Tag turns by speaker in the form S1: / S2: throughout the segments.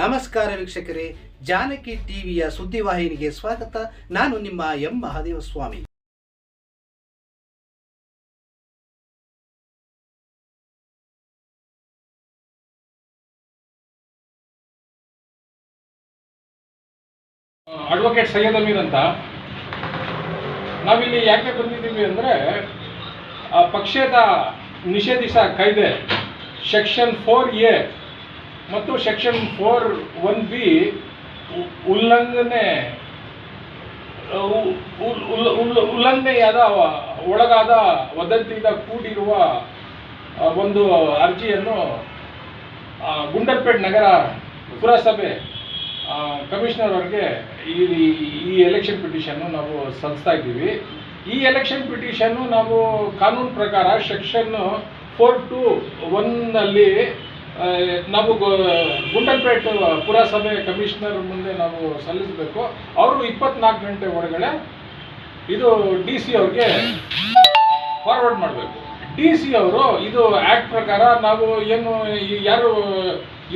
S1: ನಮಸ್ಕಾರ ವೀಕ್ಷಕರೇ, ಜಾನಕಿ ಟಿವಿಯ ಸುದ್ದಿವಾಹಿನಿಗೆ ಸ್ವಾಗತ. ನಾನು ನಿಮ್ಮ ಎಂ. ಮಹಾದೇವ ಸ್ವಾಮಿ
S2: ಅಡ್ವೊಕೇಟ್ ಸೈಯದ್ ಅಮೀರ್ ಅಂತ. ನಾವಿಲ್ಲಿ ಯಾಕೆ ಬಂದಿದ್ದೀವಿ ಅಂದರೆ ಪಕ್ಷದ ನಿಷೇಧಿಸ ಕಾಯ್ದೆ ಸೆಕ್ಷನ್ ಫೋರ್ ಎ ಮತ್ತು ಸೆಕ್ಷನ್ ಫೋರ್ ಒನ್ ಬಿ ಉಲ್ಲಂಘನೆ ಉಲ್ಲಂಘನೆಯಾದ ಒಳಗಾದ ವದಂತಿಯಿಂದ ಕೂಡಿರುವ ಒಂದು ಅರ್ಜಿಯನ್ನು ಗುಂಡರ್ಪೇಟ್ ನಗರ ಪುರಸಭೆ ಕಮಿಷನರ್ ಅವರಿಗೆ ಈ ಈ ಎಲೆಕ್ಷನ್ ಪಿಟಿಷನ್ನು ನಾವು ಸಲ್ಲಿಸ್ತಾ ಇದ್ದೀವಿ. ಈ ಎಲೆಕ್ಷನ್ ಪಿಟಿಷನ್ನು ನಾವು ಕಾನೂನು ಪ್ರಕಾರ ಸೆಕ್ಷನ್ ಫೋರ್ ಟು ಒನ್ನಲ್ಲಿ ನಾವು ಗುಂಡಲ್ಪೇಟ್ ಪುರಸಭೆ ಕಮಿಷನರ್ ಮುಂದೆ ನಾವು ಸಲ್ಲಿಸಬೇಕು. ಅವರು ಇಪ್ಪತ್ನಾಲ್ಕು ಗಂಟೆ ಒಳಗಡೆ ಇದು ಡಿ ಸಿ ಅವ್ರಿಗೆ ಫಾರ್ವರ್ಡ್ ಮಾಡಬೇಕು. ಡಿ ಸಿ ಅವರು ಇದು ಆ್ಯಕ್ಟ್ ಪ್ರಕಾರ ನಾವು ಏನು, ಯಾರು,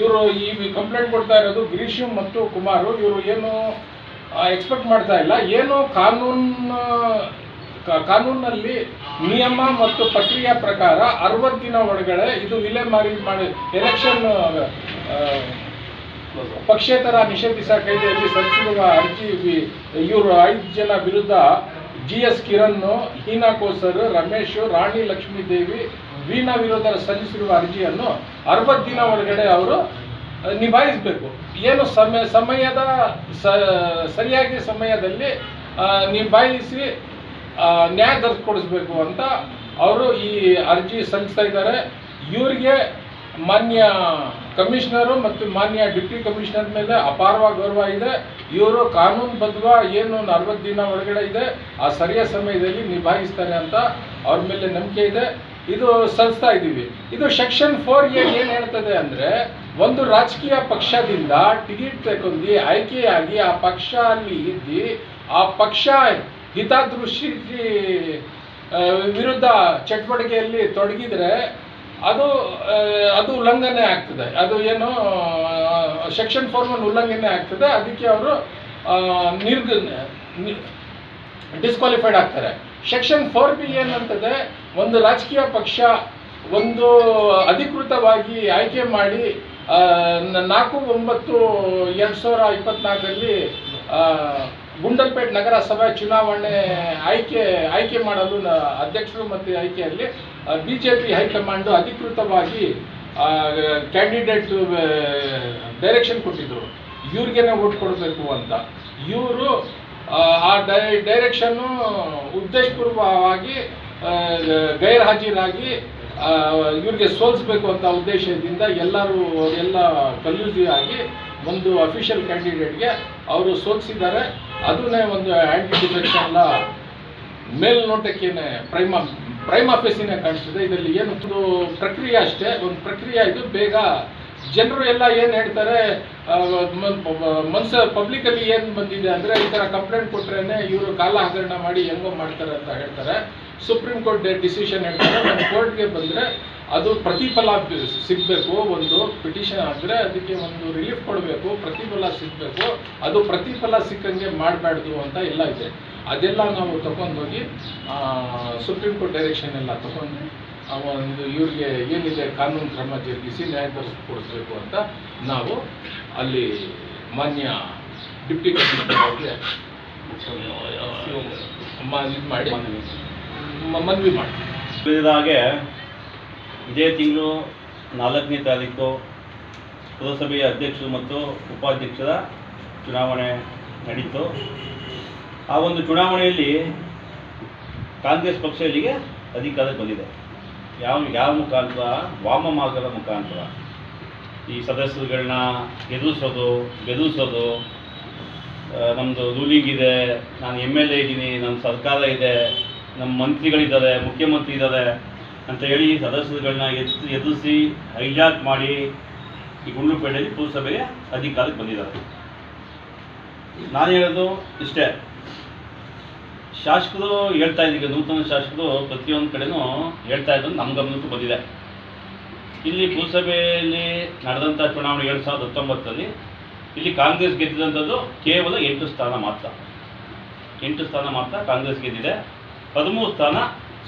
S2: ಇವರು ಈ ಕಂಪ್ಲೇಂಟ್ ಕೊಡ್ತಾ ಇರೋದು ಗಿರೀಶ್ ಮತ್ತು ಕುಮಾರು, ಇವರು ಏನು ಎಕ್ಸ್ಪೆಕ್ಟ್ ಮಾಡ್ತಾ ಇಲ್ಲ. ಏನು ಕಾನೂನು ಕಾನೂನಲ್ಲಿ ನಿಯಮ ಮತ್ತು ಪ್ರಕ್ರಿಯೆ ಪ್ರಕಾರ ಅರವತ್ತು ದಿನ ಒಳಗಡೆ ಇದು ವಿಲೇಮಾರಿ ಮಾಡಿ ಎಲೆಕ್ಷನ್ ಪಕ್ಷೇತರ ನಿಷೇಧಿಸ ಕಾಯ್ದೆಯಲ್ಲಿ ಸಲ್ಲಿಸಿರುವ ಅರ್ಜಿ ಇವರು ಐದು ಜನ ವಿರುದ್ಧ ಜಿ ಎಸ್ ಕಿರಣ್ ಹೀನಾ ಕೋಸರ್, ರಮೇಶ್, ರಾಣಿ ಲಕ್ಷ್ಮೀದೇವಿ, ವೀಣಾ ವಿರುದ್ಧ ಸಲ್ಲಿಸಿರುವ ಅರ್ಜಿಯನ್ನು ಅರವತ್ತು ದಿನ ಒಳಗಡೆ ಅವರು ನಿಭಾಯಿಸಬೇಕು. ಏನು ಸಮಯ ಸಮಯದ ಸರಿಯಾಗಿ ಸಮಯದಲ್ಲಿ ನಿಭಾಯಿಸಿ ನ್ಯಾಯ ದೊರಕಿಕೊಡಿಸ್ಬೇಕು ಅಂತ ಅವರು ಈ ಅರ್ಜಿ ಸಲ್ಲಿಸ್ತಾ ಇದ್ದಾರೆ. ಇವರಿಗೆ ಮಾನ್ಯ ಕಮಿಷನರು ಮತ್ತು ಮಾನ್ಯ ಡಿಪ್ಟಿ ಕಮಿಷನರ್ ಮೇಲೆ ಅಪಾರವಾದ ಗೌರವ ಇದೆ. ಇವರು ಕಾನೂನು ಕಾನೂನುಬದ್ಧ ಏನು ನಲವತ್ತು ದಿನ ಒಳಗಡೆ ಇದೆ. ಆ ಸರಿಯಾದ ಸಮಯದಲ್ಲಿ ನಿಭಾಯಿಸ್ತಾರೆ ಅಂತ ಅವ್ರ ಮೇಲೆ ನಂಬಿಕೆ ಇದೆ. ಇದು ಸಲ್ಲಿಸ್ತಾ ಇದ್ದೀವಿ. ಇದು ಸೆಕ್ಷನ್ ಫೋರ್ ಎ ಏನು ಹೇಳ್ತದೆ ಅಂದರೆ ಒಂದು ರಾಜಕೀಯ ಪಕ್ಷದಿಂದ ಟಿಕೆಟ್ ತಗೊಂಡು ಆಯ್ಕೆಯಾಗಿ ಆ ಪಕ್ಷ ಅಲ್ಲಿ ಇದ್ದು ಆ ಪಕ್ಷ ಹಿತದೃಷ್ಟಿ ವಿರುದ್ಧ ಚಟುವಟಿಕೆಯಲ್ಲಿ ತೊಡಗಿದರೆ ಅದು ಅದು ಉಲ್ಲಂಘನೆ ಆಗ್ತದೆ. ಅದು ಏನು ಸೆಕ್ಷನ್ ಫೋರ್ ಒನ್ ಉಲ್ಲಂಘನೆ ಆಗ್ತದೆ. ಅದಕ್ಕೆ ಅವರು ನಿರ್ಗ ಡಿಸ್ಕ್ವಾಲಿಫೈಡ್ ಆಗ್ತಾರೆ. ಸೆಕ್ಷನ್ ಫೋರ್ ಬಿ ಏನಂತದೆ ಒಂದು ರಾಜಕೀಯ ಪಕ್ಷ ಒಂದು ಅಧಿಕೃತವಾಗಿ ಆಯ್ಕೆ ಮಾಡಿ ನಾಲ್ಕು ಒಂಬತ್ತು ಎರಡು ಸಾವಿರ ಇಪ್ಪತ್ನಾಲ್ಕರಲ್ಲಿ ಗುಂಡಲ್ಪೇಟ್ ನಗರಸಭೆ ಚುನಾವಣೆ ಆಯ್ಕೆ ಆಯ್ಕೆ ಮಾಡಲು ಅಧ್ಯಕ್ಷರು ಮತ್ತು ಆಯ್ಕೆಯಲ್ಲಿ B J P high command ಅಧಿಕೃತವಾಗಿ ಕ್ಯಾಂಡಿಡೇಟ್ ಡೈರೆಕ್ಷನ್ ಕೊಟ್ಟಿದ್ರು. ಇವ್ರಿಗೇನೆ ಓಟ್ ಕೊಡಬೇಕು ಅಂತ. ಇವರು, ಆ ಡೈ, ಡೈರೆಕ್ಷನ್ನು ಉದ್ದೇಶಪೂರ್ವವಾಗಿ ಗೈರ್ಹಾಜರಾಗಿ ಇವ್ರಿಗೆ ಸೋಲಿಸ್ಬೇಕು ಅಂತ ಉದ್ದೇಶದಿಂದ ಎಲ್ಲರೂ, ಎಲ್ಲ ಕಲ್ಯೂಸಿ ಆಗಿ ಒಂದು ಅಫಿಷಿಯಲ್ ಕ್ಯಾಂಡಿಡೇಟ್ಗೆ ಅವರು ಸೋಲಿಸಿದ್ದಾರೆ. ಅದನ್ನೇ ಒಂದು ಆ್ಯಂಟಿ ಡಿಫೆಕ್ಷನ್ ಎಲ್ಲ ಮೇಲ್ನೋಟಕ್ಕೇನೆ ಪ್ರೈಮ ಪ್ರೈಮ್ ಆಫೀಸಿನೇ ಕಾಣಿಸ್ತದೆ. ಇದರಲ್ಲಿ ಏನು ಒಂದು ಪ್ರಕ್ರಿಯೆ ಅಷ್ಟೇ. ಒಂದು ಪ್ರಕ್ರಿಯೆ ಇದು. ಬೇಗ ಜನರು ಎಲ್ಲ ಏನು ಹೇಳ್ತಾರೆ ಮನ್ಸ ಪಬ್ಲಿಕಲ್ಲಿ ಏನು ಬಂದಿದೆ ಅಂದರೆ ಈ ಥರ ಕಂಪ್ಲೇಂಟ್ ಕೊಟ್ರೇನೆ ಇವರು ಕಾಲ ಹಗರಣ ಮಾಡಿ ಹೆಂಗೋ ಮಾಡ್ತಾರೆ ಅಂತ ಹೇಳ್ತಾರೆ. ಸುಪ್ರೀಂ ಕೋರ್ಟ್ ಡಿಸಿಷನ್ ಹೇಳ್ತಾರೆ. ನಮ್ಮ ಕೋರ್ಟ್ಗೆ ಬಂದರೆ ಅದು ಪ್ರತಿಫಲ ಸಿಗಬೇಕು ಒಂದು ಪಿಟಿಷನ್ ಆದರೆ ಅದಕ್ಕೆ ಒಂದು ರಿಲೀಫ್ ಕೊಡಬೇಕು ಪ್ರತಿಫಲ ಸಿಗಬೇಕು. ಅದು ಪ್ರತಿಫಲ ಸಿಕ್ಕಂಗೆ ಮಾಡಬಾರ್ದು ಅಂತ ಎಲ್ಲ ಇದೆ. ಅದೆಲ್ಲ ನಾವು ತಗೊಂಡೋಗಿ ಸುಪ್ರೀಂ ಕೋರ್ಟ್ ಡೈರೆಕ್ಷನ್ ಎಲ್ಲ ತಗೊಂಡು ಒಂದು ಇವ್ರಿಗೆ ಏನಿದೆ ಕಾನೂನು ಕ್ರಮ ಜರುಗಿಸಿ ನ್ಯಾಯ ಕೊಡಿಸ್ಬೇಕು ಅಂತ ನಾವು ಅಲ್ಲಿ ಮಾನ್ಯ ಡಿಪ್ಟಿ ಕಮಿಷನರ್ ಅವ್ರಿಗೆ ಇದು ಮಾಡಿ ಮನವಿ ಮಾಡ್ತೀವಿ.
S3: ಹೇಳಿದ ಹಾಗೆ ಇದೇ ತಿಂಗಳು ನಾಲ್ಕನೇ ತಾರೀಕು ಪುರಸಭೆಯ ಅಧ್ಯಕ್ಷರು ಮತ್ತು ಉಪಾಧ್ಯಕ್ಷರ ಚುನಾವಣೆ ನಡೀತು. ಆ ಒಂದು ಚುನಾವಣೆಯಲ್ಲಿ ಕಾಂಗ್ರೆಸ್ ಪಕ್ಷ ಇಲ್ಲಿಗೆ ಅಧಿಕಾರಕ್ಕೆ ಬಂದಿದೆ. ಯಾವ ಯಾವ ಮುಖಾಂತರ? ವಾಮ ಮಾರ್ಗದ ಮುಖಾಂತರ. ಈ ಸದಸ್ಯರುಗಳನ್ನ ಎದುರಿಸೋದು, ಬೆದರಿಸೋದು ನಮ್ಮದು ರೂಲಿಂಗ್ ಇದೆ, ನಾನು ಎಂ ಎಲ್ ಎ ಇದ್ದೀನಿ ನಮ್ಮ ಸರ್ಕಾರ ಇದೆ ನಮ್ಮ ಮಂತ್ರಿಗಳಿದ್ದಾರೆ, ಮುಖ್ಯಮಂತ್ರಿ ಇದ್ದಾರೆ ಅಂತ ಹೇಳಿ ಸದಸ್ಯರುಗಳನ್ನ ಎತ್ತಿ ಎದುರಿಸಿ ಹೈಜಾಕ್ ಮಾಡಿ ಈ ಗುಂಡ್ಲುಪೇಟೆಯಲ್ಲಿ ಪುರಸಭೆಗೆ ಅಧಿಕಾರಕ್ಕೆ ಬಂದಿದ್ದಾರೆ. ನಾನು ಹೇಳೋದು ಇಷ್ಟೇ. ಶಾಸಕರು ಹೇಳ್ತಾ ಇದ್ದೀಗ ನೂತನ ಶಾಸಕರು ಪ್ರತಿಯೊಂದು ಕಡೆನೂ ಹೇಳ್ತಾ ಇದ್ದು ನಮ್ಮ ಗಮನಕ್ಕೂ ಬಂದಿದೆ. ಇಲ್ಲಿ ಪುರಸಭೆಯಲ್ಲಿ ನಡೆದಂಥ ಚುನಾವಣೆ ಎರಡು ಸಾವಿರದ ಹತ್ತೊಂಬತ್ತರಲ್ಲಿ ಇಲ್ಲಿ ಕಾಂಗ್ರೆಸ್ ಗೆದ್ದಿದಂಥದ್ದು ಕೇವಲ ಎಂಟು ಸ್ಥಾನ ಮಾತ್ರ. ಎಂಟು ಸ್ಥಾನ ಮಾತ್ರ ಕಾಂಗ್ರೆಸ್ ಗೆದ್ದಿದೆ. ಹದಿಮೂರು ಸ್ಥಾನ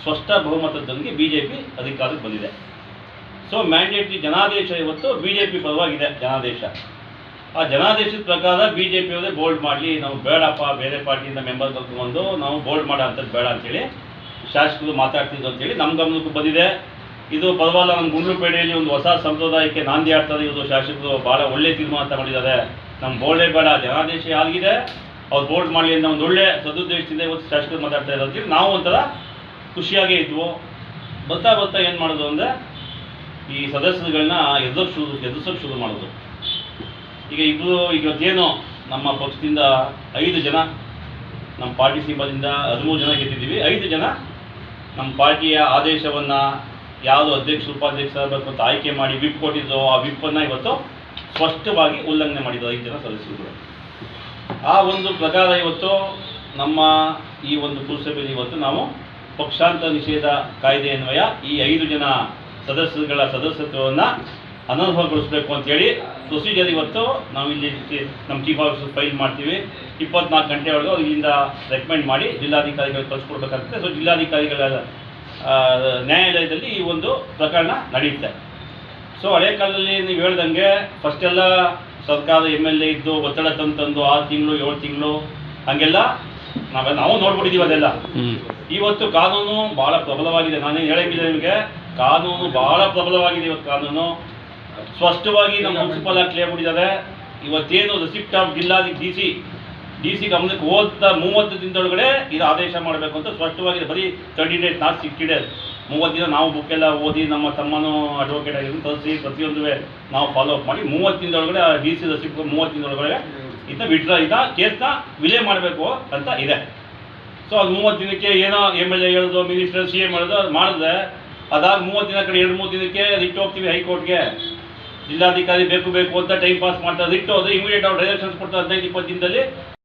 S3: ಸ್ಪಷ್ಟ ಬಹುಮತದೊಂದಿಗೆ ಬಿ ಜೆ ಪಿ ಅಧಿಕಾರಕ್ಕೆ ಬಂದಿದೆ. ಸೊ ಮ್ಯಾಂಡೇಟರಿ ಜನಾದೇಶ ಇವತ್ತು ಬಿ ಜೆ ಪಿ ಪರವಾಗಿದೆ, ಜನಾದೇಶ. ಆ ಜನಾದೇಶದ ಪ್ರಕಾರ ಬಿ ಜೆ ಪಿಯವರೇ ಬೋಲ್ಡ್ ಮಾಡಲಿ, ನಾವು ಬೇಡಪ್ಪ, ಬೇರೆ ಪಾರ್ಟಿಯಿಂದ ಮೆಂಬರ್ ಕರ್ಕೊಂಡು ನಾವು ಬೋಲ್ಡ್ ಮಾಡೋ ಅಂಥದ್ದು ಬೇಡ ಅಂತೇಳಿ ಶಾಸಕರು ಮಾತಾಡ್ತಿದ್ರು ಅಂತೇಳಿ ನಮ್ಮ ಗಮನಕ್ಕೂ ಬಂದಿದೆ. ಇದು ಪರವಾಗಿಲ್ಲ, ನಮ್ಮ ಗುಂಡ್ಲುಪೇಟೆಯಲ್ಲಿ ಒಂದು ಹೊಸ ಸಂಪ್ರದಾಯಕ್ಕೆ ನಾಂದಿ ಆಡ್ತಾರೆ ಇವರು ಶಾಸಕರು ಭಾಳ ಒಳ್ಳೆ ತೀರ್ಮಾನ ತಗೊಂಡಿದ್ದಾರೆ. ನಮ್ಮ ಬೋಲ್ಡೇ ಬೇಡ, ಜನಾದೇಶ ಆಗಿದೆ, ಅವ್ರು ಬೋಲ್ಡ್ ಮಾಡಲಿ ಅಂತ ಒಂದು ಒಳ್ಳೆ ಸದುದ್ದೇಶದಿಂದ ಇವತ್ತು ಶಾಸಕರು ಮಾತಾಡ್ತಾ ಅಂತೇಳಿ ನಾವು ಒಂಥರ ಖುಷಿಯಾಗೇ ಇದ್ವು. ಬರ್ತಾ ಬರ್ತಾ ಏನು ಮಾಡೋದು ಅಂದರೆ, ಈ ಸದಸ್ಯರುಗಳನ್ನ ಎದುರು ಶುರು ಎದುರ್ಸೋಕೆ ಶುರು ಮಾಡೋದು. ಈಗ ಇಬ್ಬರು ಇವತ್ತೇನು ನಮ್ಮ ಪಕ್ಷದಿಂದ ಐದು ಜನ, ನಮ್ಮ ಪಾರ್ಟಿ ಸಿಂಬದಿಂದ ಹದಿಮೂರು ಜನ ಗೆದ್ದಿದ್ದೀವಿ. ಐದು ಜನ ನಮ್ಮ ಪಾರ್ಟಿಯ ಆದೇಶವನ್ನು ಯಾವುದು ಅಧ್ಯಕ್ಷ, ಉಪಾಧ್ಯಕ್ಷ ಆಗಬೇಕು ಅಂತ ಆಯ್ಕೆ ಮಾಡಿ ವಿಪ್ ಕೊಟ್ಟಿದ್ದೋ, ಆ ವಿಪ್ಪನ್ನು ಇವತ್ತು ಸ್ಪಷ್ಟವಾಗಿ ಉಲ್ಲಂಘನೆ ಮಾಡಿದ್ದು ಐದು ಜನ ಸದಸ್ಯರುಗಳು. ಆ ಒಂದು ಪ್ರಕಾರ ಇವತ್ತು ನಮ್ಮ ಈ ಒಂದು ಪುರಸಭೆಯಲ್ಲಿ ಇವತ್ತು ನಾವು ಪಕ್ಷಾಂತರ ನಿಷೇಧ ಕಾಯ್ದೆ ಅನ್ವಯ ಈ ಐದು ಜನ ಸದಸ್ಯರುಗಳ ಸದಸ್ಯತ್ವವನ್ನು ಅನರ್ಹಗೊಳಿಸಬೇಕು ಅಂತೇಳಿ ಪ್ರೊಸೀಜರ್ ಇವತ್ತು ನಾವು ಇಲ್ಲಿ ನಮ್ಮ ಚೀಫ್ ಆಫೀಸರ್ ಫೈಲ್ ಮಾಡ್ತೀವಿ. ಇಪ್ಪತ್ನಾಲ್ಕು ಗಂಟೆ ಒಳಗೆ ಇಲ್ಲಿಂದ ರೆಕಮೆಂಡ್ ಮಾಡಿ ಜಿಲ್ಲಾಧಿಕಾರಿಗಳಿಗೆ ಕಳಿಸ್ಕೊಡ್ಬೇಕಾಗುತ್ತೆ ಸೊ ಜಿಲ್ಲಾಧಿಕಾರಿಗಳ ನ್ಯಾಯಾಲಯದಲ್ಲಿ ಈ ಒಂದು ಪ್ರಕರಣ ನಡೆಯುತ್ತೆ. ಸೊ ಹಳೆ ಕಾಲದಲ್ಲಿ ನೀವು ಹೇಳ್ದಂಗೆ ಫಸ್ಟ್ ಎಲ್ಲ ಸರ್ಕಾರ ಎಂ ಎಲ್ ಎ ಇದ್ದು, ಒತ್ತಡ ತಂದು ತಂದು ಆರು ತಿಂಗಳು, ಏಳು ತಿಂಗಳು ಹಂಗೆಲ್ಲ ನಾವೆಲ್ಲ ನಾವು ನೋಡ್ಬಿಟ್ಟಿದ್ದೀವಿ ಅದೆಲ್ಲ. ಇವತ್ತು ಕಾನೂನು ಬಹಳ ಪ್ರಬಲವಾಗಿದೆ. ನಾನೇನು ಹೇಳಿದ್ದೆ ನಿಮಗೆ. ಕಾನೂನು ಬಹಳ ಪ್ರಬಲವಾಗಿದೆ ಇವತ್ತು ಕಾನೂನು. ಸ್ಪಷ್ಟವಾಗಿ ನಮ್ಮ ಮುನ್ಸಿಪಲ್ ಆಗಿ ಕ್ಲಿಯರ್ ಮಾಡಿದ್ದಾರೆ. ಇವತ್ತೇನು ರಿಸಿಪ್ಟ್ ಆಫ್ ಜಿಲ್ಲಾಧಿ ಡಿ ಸಿ ಡಿ ಸಿ ಗಮನಕ್ಕೆ ಹೋದ ಮೂವತ್ತು ದಿನದೊಳಗಡೆ ಇದು ಆದೇಶ ಮಾಡಬೇಕು ಅಂತ ಸ್ಪಷ್ಟವಾಗಿ ಬರೀ thirty days not sixty days ಮೂವತ್ತು ದಿನ ನಾವು ಬುಕ್ ಎಲ್ಲ ಓದಿ ನಮ್ಮ ತಮ್ಮನೂ ಅಡ್ವೊಕೇಟ್ ಆಗಿದ್ದು ತರಿಸಿ ಪ್ರತಿಯೊಂದು ನಾವು ಫಾಲೋ ಅಪ್ ಮಾಡಿ ಮೂವತ್ತು ದಿನದೊಳಗಡೆ ಡಿ ಸಿ ರಿಸಿಪ್ಟ್ ಮೂವತ್ತು ದಿನದೊಳಗಡೆ ಇದನ್ನ ವಿಡ್ರಾ ಇದ ಕೇಸ್ನ ವಿಲೇ ಮಾಡಬೇಕು ಅಂತ ಇದೆ. ಸೊ ಅದು ಮೂವತ್ತು ದಿನಕ್ಕೆ ಏನೋ ಎಂ ಎಲ್ ಎ ಹೇಳೋದು ಮಿನಿಸ್ಟರ್ ಸಿ ಎ ಹೇಳೋದು ಮಾಡಿದ್ರೆ ಅದಾದ ಮೂವತ್ತು ದಿನ ಕಡೆ, ಎರಡು ಮೂರು ದಿನಕ್ಕೆ ರಿಟ್ ಹೋಗ್ತೀವಿ ಹೈಕೋರ್ಟ್ಗೆ. ಜಿಲ್ಲಾಧಿಕಾರಿ ಬೇಕು ಬೇಕು ಅಂತ ಟೈಮ್ ಪಾಸ್ ಮಾಡ್ತಾರೆ ರಿಟ್ ಹೋದ್ರೆ ಇಮಿಡಿಯೇಟ್ ಅವ್ರು ಡೈರೆಕ್ಷನ್ಸ್ ಕೊಡ್ತಾರೆ ಹದಿನೈದು, ಇಪ್ಪತ್ತು ದಿನದಲ್ಲಿ.